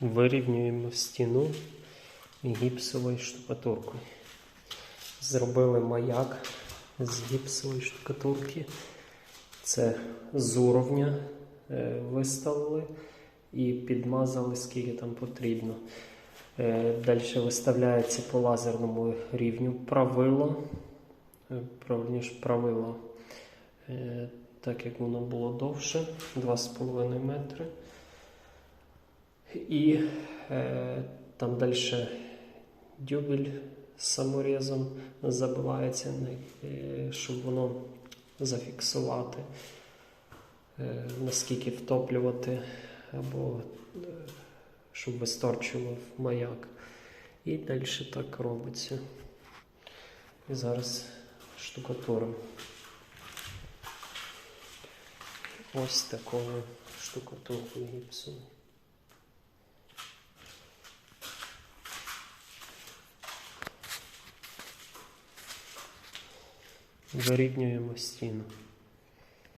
Вирівнюємо стіну гіпсовою штукатуркою. Зробили маяк з гіпсової штукатурки. Це з уровня е, виставили і підмазали скільки там потрібно. Далі виставляється по лазерному рівню правило. Е, Правильніше правило, е, так як воно було довше, 2,5 метри. І е, там далі дюбель з саморізом забивається, е, щоб воно зафіксувати, е, наскільки втоплювати, або е, щоб висторчував маяк. І далі так робиться. І зараз штукатуримо. Ось такою штукатуркою гіпсовою. Вирівнюємо стіну.